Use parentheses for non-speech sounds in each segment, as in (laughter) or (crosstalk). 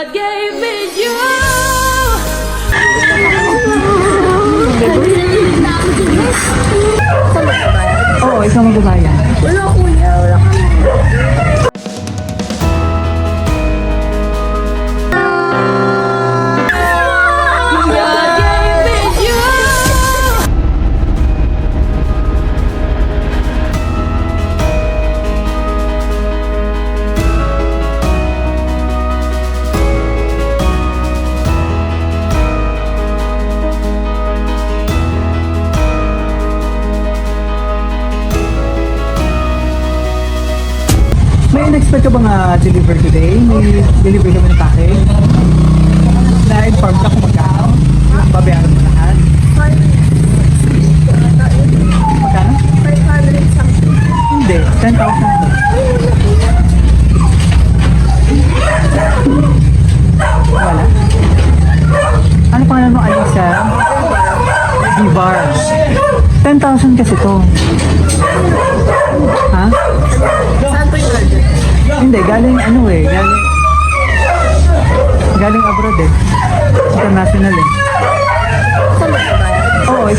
God gave me you. Oo, ikaw magbabayan. Wala kuya, wala kami. Ka bang uh, deliver today? May deliver ba ng package? Na-inform ka kung magkano? Babayaran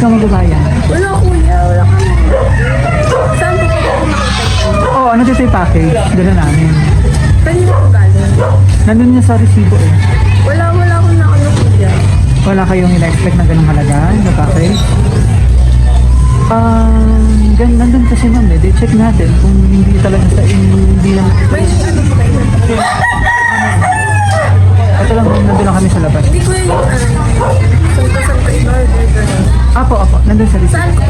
Oo, ikaw magbabayan. Wala kuya, wala kami. Saan po po makikita? Oo, ano dito yung package? Dala namin. Kanina po galing. Nandun niya sa resibo eh. Wala, wala akong nakano kuya. Wala kayong ina-expect na ganung halaga na package? Ah, gan nandun kasi ma'am eh. Check natin kung hindi talaga sa hindi lang. May ano po kayo? Nandun sa resibo. Saan ko?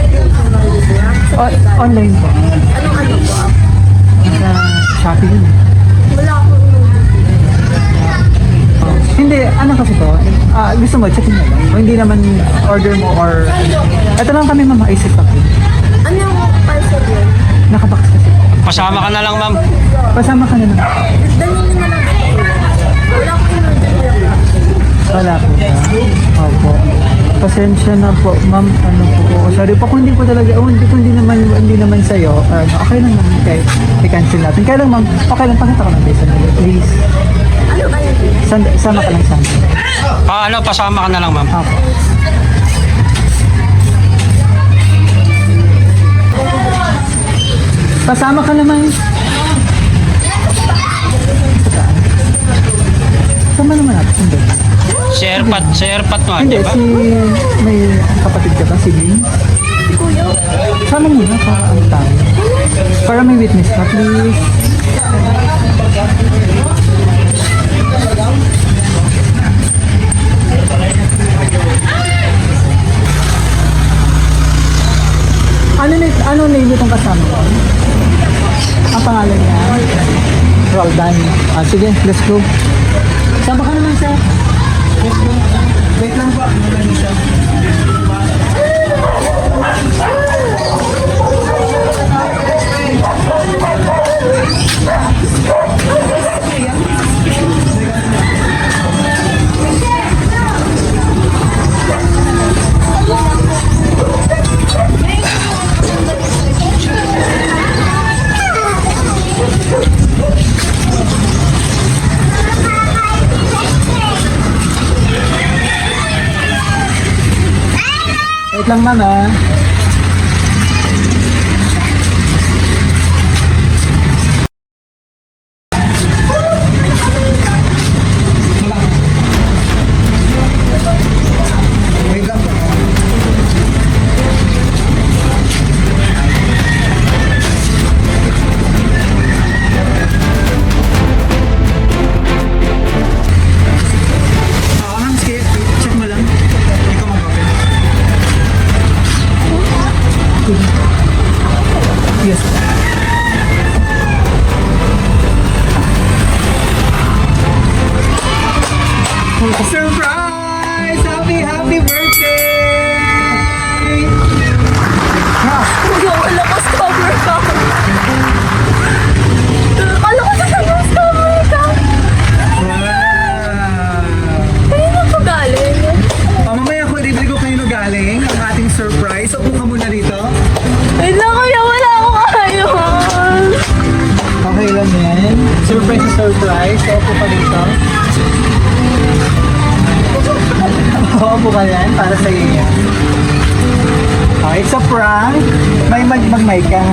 Sa O- online po. Anong ano po? ah? Nasa Shopee yun eh. Wala akong in-order. Hindi, ano kasi to? Ah, gusto mo, check mo lang. O hindi naman order mo or... Ito lang kami ma'am, isip ako. Ano yung parcel yun? Nakabox kasi. Pasama ka na lang, ma'am. Pasama ka na lang. Dalhin nyo na lang kuya. Wala akong in-order kuya. Wala po? Opo. Pasensya na po, ma'am. Ano po po. Sorry po kung hindi po talaga. Oh, hindi, kung hindi naman, hindi naman sa'yo. Ano, okay lang naman kahit i-cancel natin. Kaya lang ma'am, okay lang. Pakita lang tayo sandali. Please. Ano ba? Sand sama ka lang sandali. Ah, ano, pasama ka na lang, ma'am. Opo. Pasama ka naman. Si Airpat, si Airpat mo, Hindi, di ba? si... May kapatid ka ba? Si Lynn? Si kuya? Sama mo na para ano tayo. Para may witness ka, please. Ano na ano name itong kasama mo? Ang pangalan niya? Roldan. Ah, sige, let's go. Sama ka naman sir. Wait lang po. Ano lang siya? Wait lang ma'am Yes. normal price. Opo pa rin to. Opo ka yan para sa iyo. Oh, it's a prank. May magmagmay ka.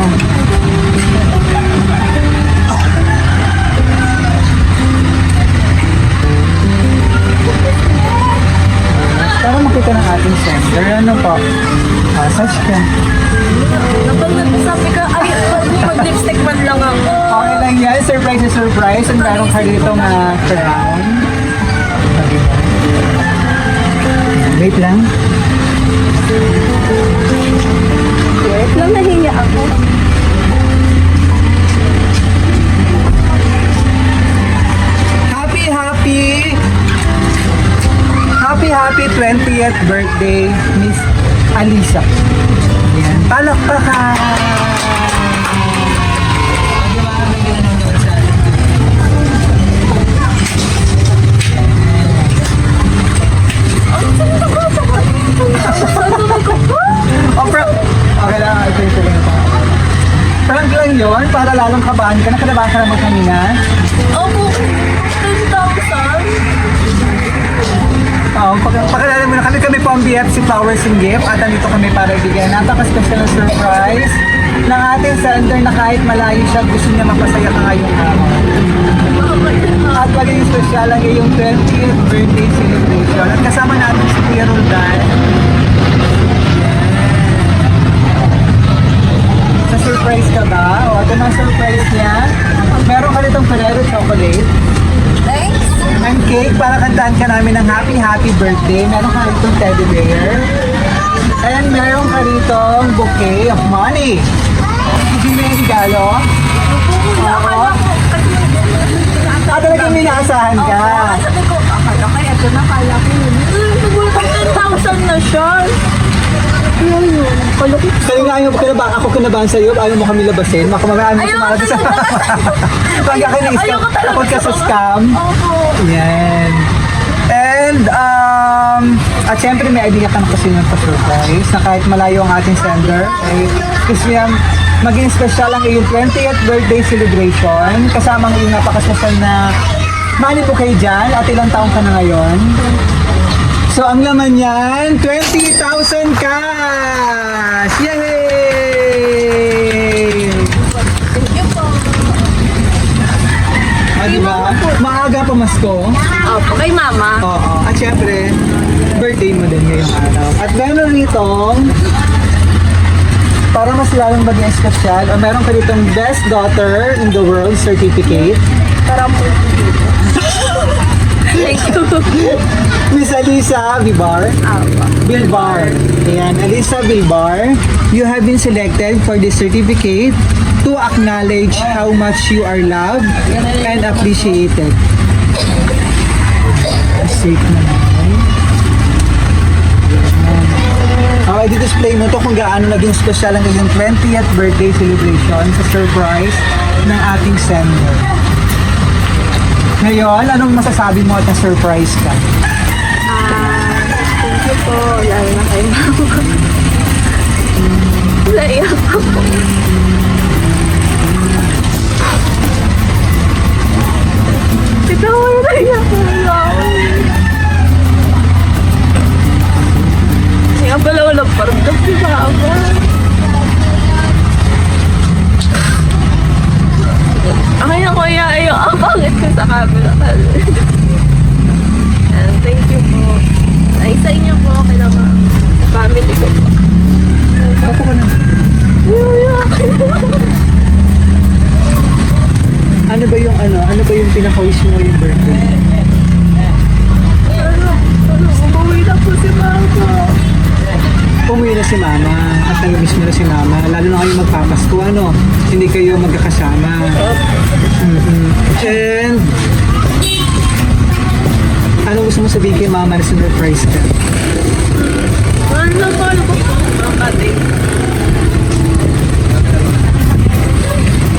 Para makita ng ating sender, ano po? Ah, search ka. Kabahan ka. Nakalabahan ka naman kanina. Opo, 10,000? Oo, pag pakilala mo na kami, kami po ang BFC Flowers and Gift at andito kami para ibigay napaka-special na surprise ng ating sender na kahit malayo siya, gusto niya mapasaya ka ngayong araw. At maging special ang iyong 20th birthday celebration. At kasama natin si Kuya Roldan. Na-surprise ka ba? O, ito na surprise niya. Meron ka ditong Ferrero chocolate. Thanks. Ang cake para kantaan ka namin ng happy happy birthday. Meron ka rito teddy bear. And meron ka rito bouquet of money. Hindi mo yung regalo? Oo. Ah, talagang minaasahan ka. Sabi ko, akala ko, ito na kala ko yun. Nagulat 10,000 na siya. Ano yun? Kalukit. Kaya nga ayaw kinaba, ako kinabahan sa'yo, ayaw mo kami labasin. Baka mamaya mo Ayaw sumalad ko sa... (laughs) Pag ka na-scam, takot ka sa scam. Opo. Yan. And, um, at syempre may idea ka na kasi ng pa-surprise na kahit malayo ang ating sender, ay gusto niya maging special ang iyong 20th birthday celebration kasama ang iyong napakasasal na money po kayo dyan at ilang taong ka na ngayon. So, ang laman niyan, 20,000 cash! Maaga pa Masko. Opo, kay mama. Oo. At syempre, birthday mo din ngayong araw. At meron rito, para mas lalong maging espesyal, o meron ka ditong Best Daughter in the World Certificate. Para po. Thank you. (laughs) Miss Alisa Vibar. Opo. Bilbar. Ayan, Alisa Bilbar, you have been selected for this certificate to acknowledge how much you are loved and appreciated. Safe naman. Okay, di-display mo to kung gaano naging special ang iyong 20th birthday celebration sa surprise ng ating sender. Ngayon, anong masasabi mo at na-surprise ka? Ah, thank you po. Lalo na kay mama. (laughs) Naiyak ako.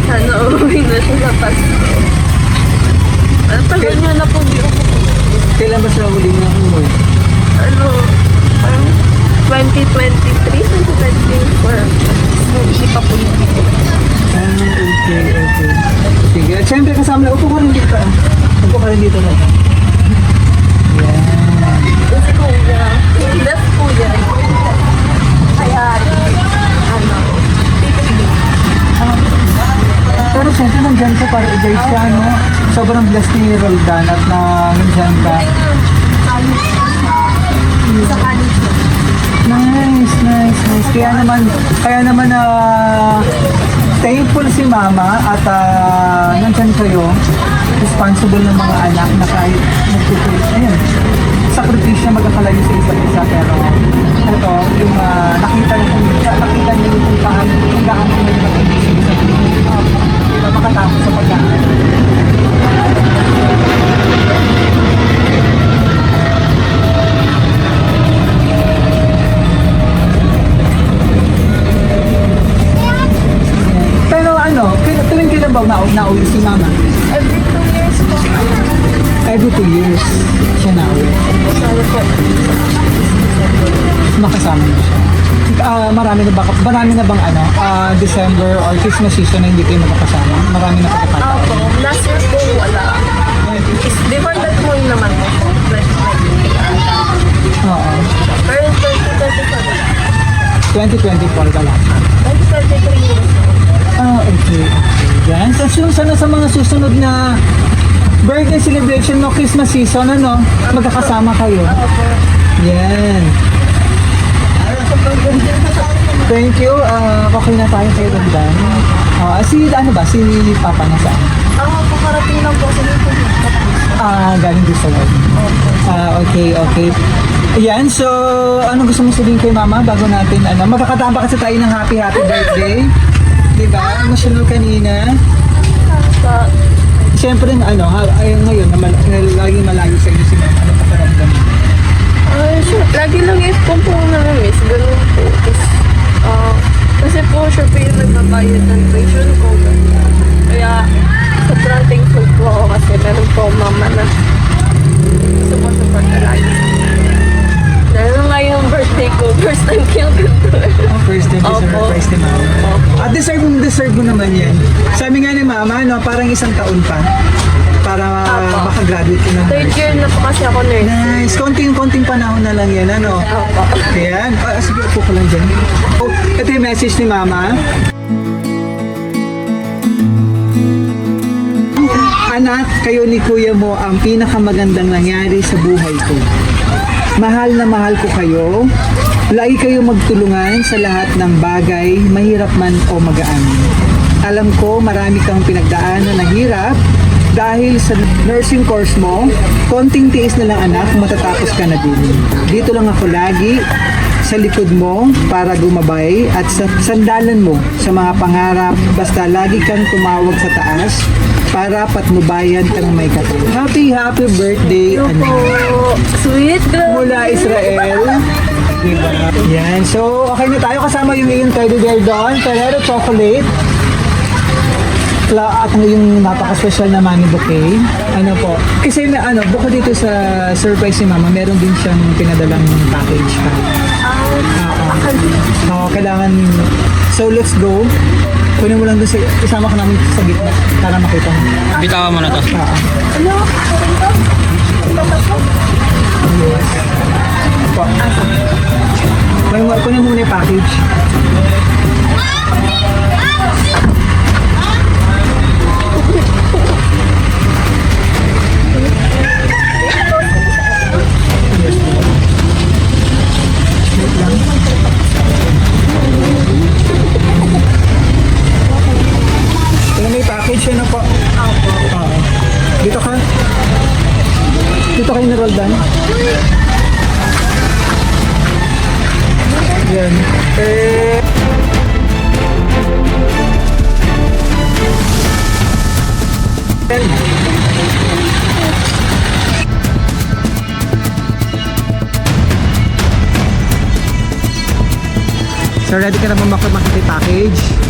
Sana umuwi na siya sa Pasko. Ang tagal niya na po, hindi ako Kailan ba siya huli na umuwi? ano, parang 2023, 2024. Hindi pa po ko. Ah, okay, okay. Sige, at syempre kasama na, upo ka rin dito. ah. Upo ka rin dito na. Yan. Yung si Kuya. Yung best Kuya. Kaya, ano, titigil. Pero siyempre nandyan ka para i-guide siya, no? Sobrang blessed ni Roldan at na nandyan ka. Sa college ko. Nice, nice, nice. Kaya naman, kaya naman na uh, thankful si mama at uh, nandyan kayo. Responsible ng mga anak na kahit nagtitip. Ayun sakripisyo magkakalayo sa isa't isa. Pero ito, yung ah, nakita niyo nakita niyo kung paano, kung gaano nyo nakikisig sa uh, diba, makatapos sa pagkaan. Pero ano, tuwing kailan ba na nauwi si mama? Every two years po. Every two years siya nauwi. Sorry po. Makasama na siya. Ah, marami na ba marami na bang ano, ah, December or Christmas season na hindi kayo magkakasama? Marami na pagkakataon. Opo. Last year po wala. Is before that po yun naman po. 2020. Oo. Pero 2024. 2024 ka lang. 2023 years. Ah, okay. okay. Yan. Sun- sana sa mga susunod na birthday celebration no Christmas season, ano, magkakasama kayo. Yan. Thank you. Ah, okay na tayo kay Rondan. Ah, si, ano ba, si Papa na saan? Ako po karating lang po sa. Ah, galing din sa work. Ah, okay, okay. Ayan, so, ano gusto mo sabihin kay Mama bago natin, ano, magkakatamba kasi tayo ng happy, happy birthday. Diba? Emotional kanina. Sa Siyempre, ano, ha, ay, ngayon, na mal- na laging malayo sa inyo si Mama. Ano pakiramdam mo? Ay, sure. Lagi lang yung po po na-miss. Ganun po. Tapos, ah, kasi po siya po yung nagbabayad ng tuition ko. Kaya, sobrang thankful po ako kasi meron po mama na sumusupport na lagi. Yung birthday ko, first time ko yung ganito. Oh, first time ko Opo. surprise ni Mama. At deserve mo, deserve mo naman yan. Sabi nga ni Mama, no, parang isang taon pa para Opo. makagraduate ka ng Third year na po kasi ako nurse. Nice. Konting-konting panahon na lang yan, ano? Opo. Ayan. Ah, sige, upo ko lang dyan. Oh, ito yung message ni Mama. Anak, kayo ni kuya mo ang pinakamagandang nangyari sa buhay ko. Mahal na mahal ko kayo. Lagi kayo magtulungan sa lahat ng bagay, mahirap man o magaan. Alam ko marami kang pinagdaanan na hirap dahil sa nursing course mo, konting tiis na lang anak, matatapos ka na din. Dito lang ako lagi sa likod mo para gumabay at sa sandalan mo sa mga pangarap basta lagi kang tumawag sa taas para patnubayan ka ng may katulad. Happy, happy birthday, anak Oh, sweet girl. mula Israel. Diba? Yan. So, okay na tayo. Kasama yung iyong teddy bear doon. Ferrero chocolate. Kla- At yung napaka-special na money bouquet. Ano po. Kasi may ano, bukod dito sa surprise ni mama, meron din siyang pinadalang package pa. Oo, kailangan So, let's go. Kunin mo lang doon sa, isama ka namin sa gitna para makita mo. Bitawan mo na to. Oo. Ano? Po. May mo kunin muna yung package. Ready ka na ba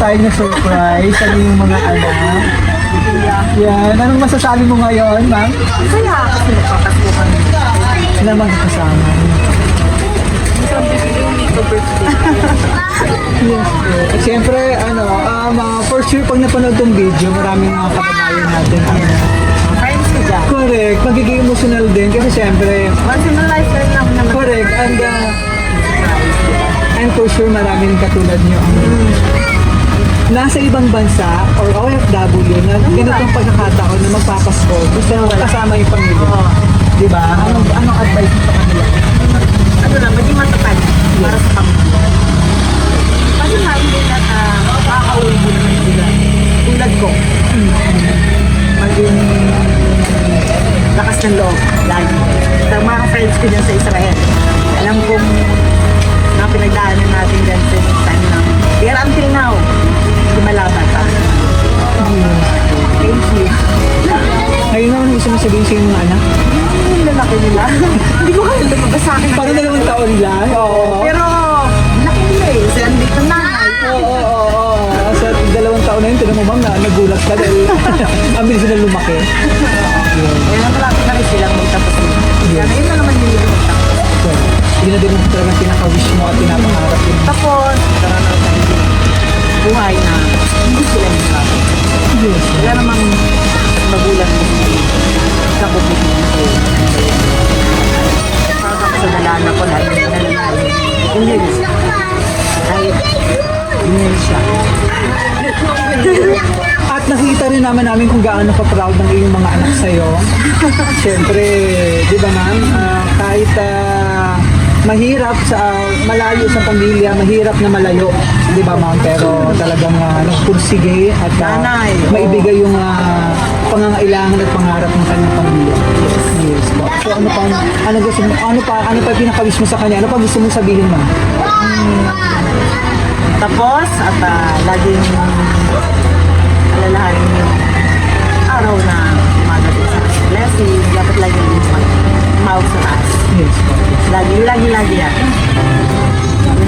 tayo na surprise. Ano yung mga anak? Yan. Anong masasabi mo ngayon, ma'am? Kaya kasi nagpapasko kami. Na magkasama. Yes po. At syempre, ano, um, uh, for sure, pag napanood tong video, maraming mga kababayan natin. Correct. Magiging emotional din kasi syempre, Once in a lifetime lang naman. correct. And, uh, and for sure, maraming katulad nyo ang nasa ibang bansa or OFW na ganitong pagkakataon na magpapasko gusto mo kasama yung pamilya. Di ba? Anong, anong advice mo sa kanila? Ano lang, maging matatag para sa pamilya. Kasi sabi nila na makakauwi mo naman sila. Tulad ko. Maging lakas ng loob. Lagi. Sa mga friends ko dyan sa Israel. Alam kong mga pinagdaanan natin dyan sa gusto iyong mga anak? Yung lalaki nila. (laughs) Hindi ko kaya lumabas sa akin. Parang dalawang taon lang. Oo. Pero, laki nila eh. Sa andit ng nanay. Oo, oo, oo, oo. Sa dalawang taon na yun, tinan mo ma'am na nagulat ka dahil (laughs) ang bilis na lumaki. Kaya malapit na rin silang magtapos nila. Kaya ngayon na naman yung magtapos. Yun na din ang talagang pinaka-wish mo at pinapangarap mo. Tapos, buhay na hindi sila nila. Yes. Wala namang magulang mo sa bubig mo. Proud ako sa nalala ko na yung nalalayo. Hindi rin siya. Kahit rin siya. At nakita rin naman namin kung gaano ka proud ng iyong mga anak sa'yo. Siyempre, di ba ma'am, ah, kahit ah, mahirap sa malayo sa pamilya, mahirap na malayo, di ba ma'am? Pero talagang uh, nagpursige at ah, Nanay, maibigay yung ah, pangangailangan at pangarap ng kanyang pamilya. Yes po. So ano pa ano gusto mo ano pa ano pa pinaka-wish mo sa kanya? Ano pa gusto mong sabihin ma'am? Tapos, at ah, laging alalahanin yung araw na umagabi sa blessing. Dapat laging mouth sa taas. Yes. Lagi, lagi, lagi yan.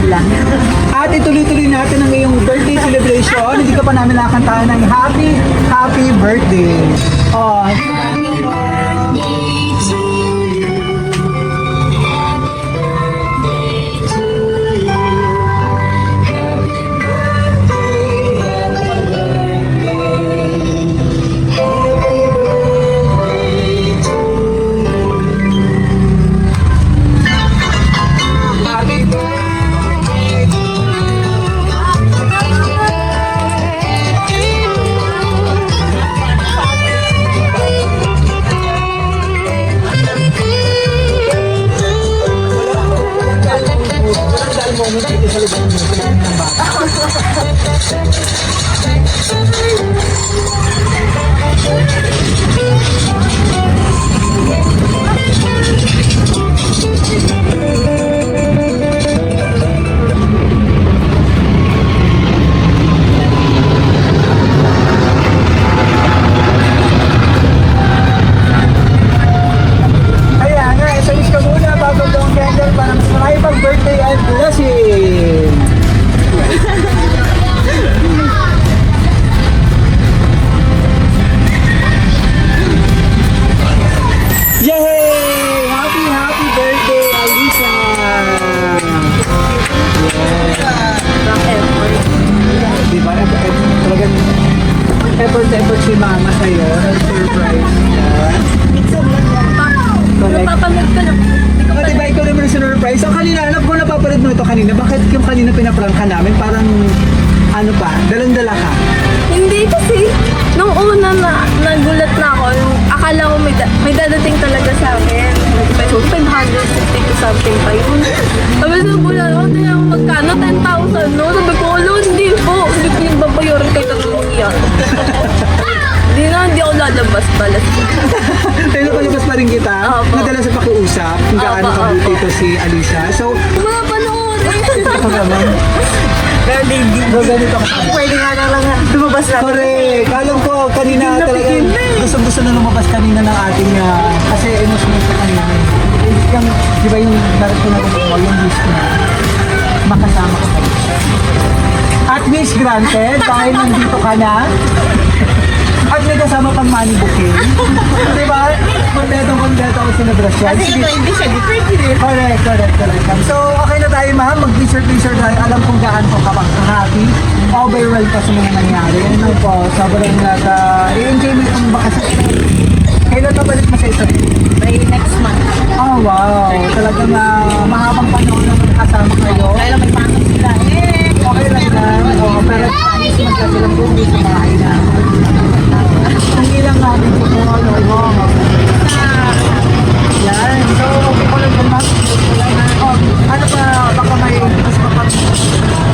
Lang. At ituloy-tuloy natin ang iyong birthday celebration. Hindi ka pa namin nakakantahan ng happy, happy birthday. Oh, balas. (laughs) Pero palabas pa rin kita, Opo. nadala sa pakiusap kung gaano Opo, kabuti opo. ito si Alicia. So, Mga panood! ako naman. Pero di, di, So, ganito ka. pwede nga na lang lumabas na. Correct. Alam ko, kanina talaga, eh. gusto gusto na lumabas kanina ng ating, ah, kasi emotional ka kanina. Yung, di ba yung darat ko na mo, yung wish na makasama ka kayo. At wish granted, dahil nandito ka na, may kasama pang money bouquet. (laughs) di ba? Kompletong kompleto ang selebrasyon. Kasi ito hindi siya different din. Correct, correct, correct. So, okay na tayo ma'am. Mag-t-shirt-t-shirt tayo. Alam kong gaano ko kapag happy. Overwhelmed pa sa mga nangyari. Ano po, sobrang nag... Uh, i-enjoy mo bakasyon. Kailan ka balik mo sa ito? By next month. Oh, wow. Talagang uh, mahabang panahon na magkasama kayo. Kaya lang may pasok sila. Eh, Okay lang na. Oh, pero at least magkasilang buhay sa bahay na. Hindi lang namin po kung ano. ano. Yan. So, okay ko lang ma'am. Oh, ano pa, baka may mas mapag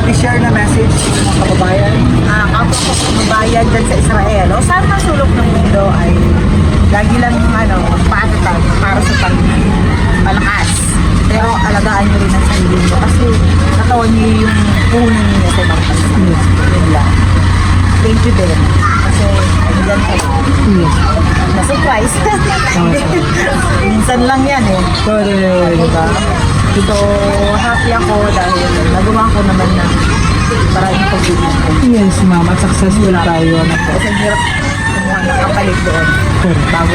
i-share na message sa mga kababayan? ah, kapag ko kumabayan dyan sa Israel, o saan man sulok ng mundo ay lagi lang ano, magpaatatag para sa pag malakas. Pero alagaan nyo rin ang sarili nyo kasi natawan nyo yung puhunan niyo sa ibang bansa. Yun lang. Thank you din. Kasi andyan ka lang. Yes. Na-surprise. Minsan lang yan eh. Correct. Diba? So, happy ako dahil nagawa ko naman na maraming pagbibig ko. Yes, ma'am. At successful tayo na po. Kasi ang hirap kumuha ng kapalit doon. Correct. Bago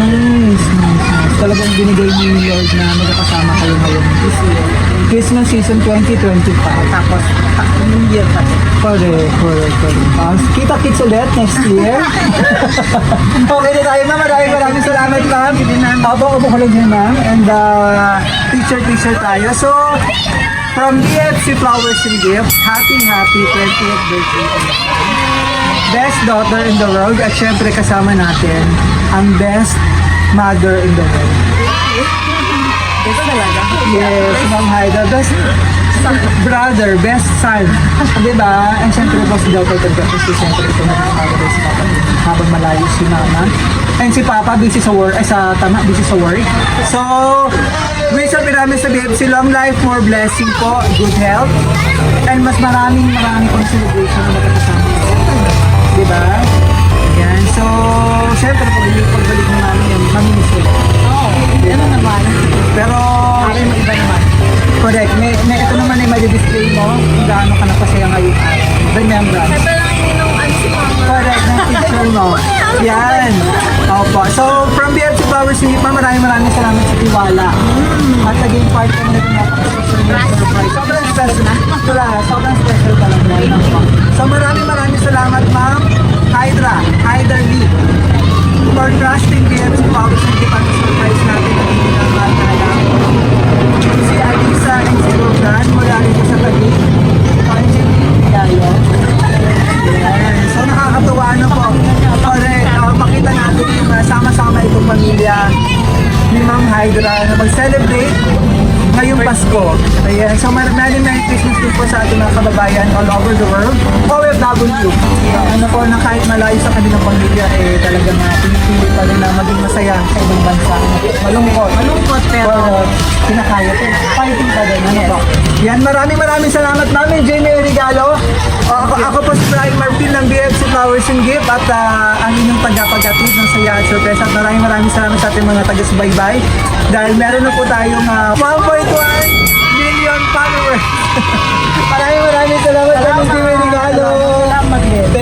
Nice, nice, nice. Talagang binigay niyo yung Lord na magkakasama kayo ngayon. this year. Christmas season 2025. Tapos, New Year pa. Correct, correct, correct. Uh, kita kits ulit next year. (laughs) okay na tayo, ma'am. Maraming maraming salamat, ma'am. Abo, abo ko lang yun, ma'am. And uh, picture, picture tayo. So, from DFC Flowers and Gifts, happy, happy 20th birthday. Best daughter in the world. At syempre kasama natin ang best mother in the world. Ito talaga. Yes, Ma'am Haida. Best brother, best son. Di ba? And syempre po si Dr. Tagda kasi syempre ito na nakakawala si Papa habang malayo si Mama. And si Papa busy sa work, ay sa tama, busy sa work. So, wish namin namin sa BFC long life, more blessing po, good health, and mas maraming maraming pang celebration na makakasama ko. Di ba? Yan. So, syempre pag pagbalik mo namin yan, mamimiss ko. Oo. Ano naman? Pero, Akin mo iba naman. Correct. May, may ito naman ay may-display mo kung gaano ka napasaya ngayong araw. Remembrance. Kaya lang ininom ano si mama. Correct. Na picture mo. Yan. Opo. So, from BFC Flowers Unit, ma'am, maraming maraming salamat sa tiwala. At naging part ka na rin napaka-special na surprise. Sobrang special. Wala, sobrang special po. So, maraming maraming salamat, ma'am. Hydra. Hydra Lee. For trusting BFC Flowers Unit at surprise natin na hindi na maalala si Uh, ano po na kahit malayo sa kanilang pamilya eh talagang uh, pinipili pa rin na maging masaya sa ibang bansa. Malungkot. Malungkot pero Pero kinakaya ko. Fighting pa din. Ano po? Yan, maraming maraming salamat namin, Jamie Regalo. ako, ako po si Brian Martin ng BFC Flowers and Gift at ah, ang inyong tagapagatid ng Saya at Surprise. At maraming maraming salamat sa ating mga taga-subaybay dahil meron na po tayong ah, 1.1 million followers. (laughs) maraming maraming salamat sa ating team Gracias.